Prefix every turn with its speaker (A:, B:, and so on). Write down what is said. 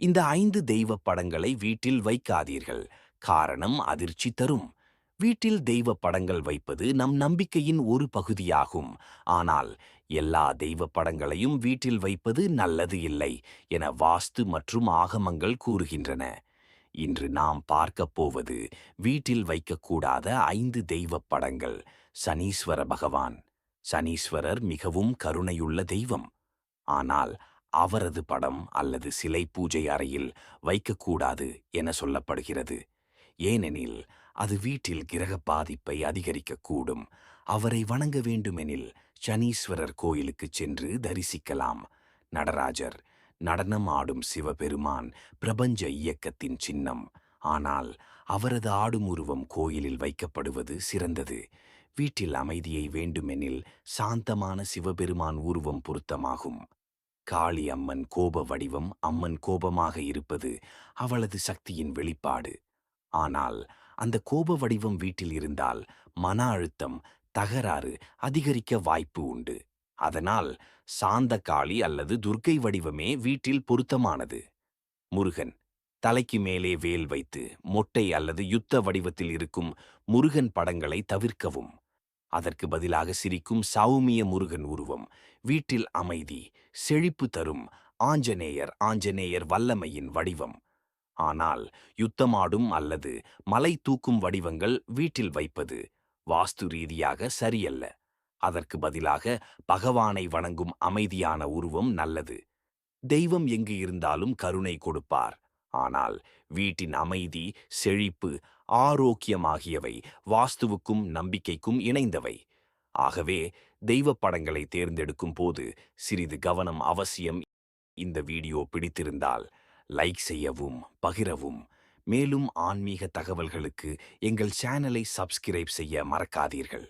A: இந்த ஐந்து தெய்வ படங்களை வீட்டில் வைக்காதீர்கள். காரணம் அதிர்ச்சி தரும். வீட்டில் தெய்வ படங்கள் வைப்பது நம் நம்பிக்கையின் ஒரு பகுதியாகும். ஆனால் எல்லா தெய்வ படங்களையும் வீட்டில் வைப்பது நல்லது இல்லை என வாஸ்து மற்றும் ஆகமங்கள் கூறுகின்றன. இன்று நாம் பார்க்கப் போவது வீட்டில் வைக்கக்கூடாத ஐந்து தெய்வ படங்கள். சனீஸ்வர பகவான். சனீஸ்வரர் மிகவும் கருணையுள்ள தெய்வம். ஆனால் அவரது படம் அல்லது சிலை பூஜை அறையில் வைக்கக்கூடாது என சொல்லப்படுகிறது. ஏனெனில் அது வீட்டில் கிரக பாதிப்பை அதிகரிக்கக்கூடும். அவரை வணங்க வேண்டுமெனில் சனீஸ்வரர் கோயிலுக்குச் சென்று தரிசிக்கலாம். நடராஜர் நடனம் ஆடும் சிவபெருமான் பிரபஞ்ச இயக்கத்தின் சின்னம். ஆனால் அவரது ஆடும் உருவம் கோயிலில் வைக்கப்படுவது சிறந்தது. வீட்டில் அமைதியை வேண்டுமெனில் சாந்தமான சிவபெருமான் உருவம் பொருத்தமாகும். காளி அம்மன் கோப வடிவம் அம்மன் கோபமாக இருப்பது அவளது சக்தியின் வெளிப்பாடு. ஆனால் அந்த கோப வடிவம் வீட்டில் இருந்தால் மன அழுத்தம் தகராறு அதிகரிக்க வாய்ப்பு உண்டு. அதனால் சாந்த காளி அல்லது துர்க்கை வடிவமே வீட்டில் பொருத்தமானது. முருகன் தலைக்கு மேலே வேல் வைத்து மொட்டை அல்லது யுத்த வடிவத்தில் இருக்கும் முருகன் படங்களை தவிர்க்கவும். அதற்கு பதிலாக சிரிக்கும் சௌமிய முருகன் உருவம். வீட்டில் அமைதி செழிப்பு தரும் ஆஞ்சநேயர் ஆஞ்சநேயர் வல்லமையின் வடிவம். ஆனால் யுத்தமாடும் அல்லது மலை தூக்கும் வடிவங்கள் வீட்டில் வைப்பது வாஸ்து ரீதியாக சரியல்ல. அதற்கு பதிலாக பகவானை வணங்கும் அமைதியான உருவம் நல்லது. தெய்வம் எங்கு இருந்தாலும் கருணை கொடுப்பார். ஆனால் வீட்டின் அமைதி செழிப்பு ஆரோக்கியம் ஆகியவை வாஸ்துவுக்கும் நம்பிக்கைக்கும் இணைந்தவை. ஆகவே தெய்வப் படங்களை தேர்ந்தெடுக்கும் போது சிறிது கவனம் அவசியம். இந்த வீடியோ பிடித்திருந்தால் லைக் செய்யவும் பகிரவும். மேலும் ஆன்மீக தகவல்களுக்கு எங்கள் சேனலை சப்ஸ்கிரைப் செய்ய மறக்காதீர்கள்.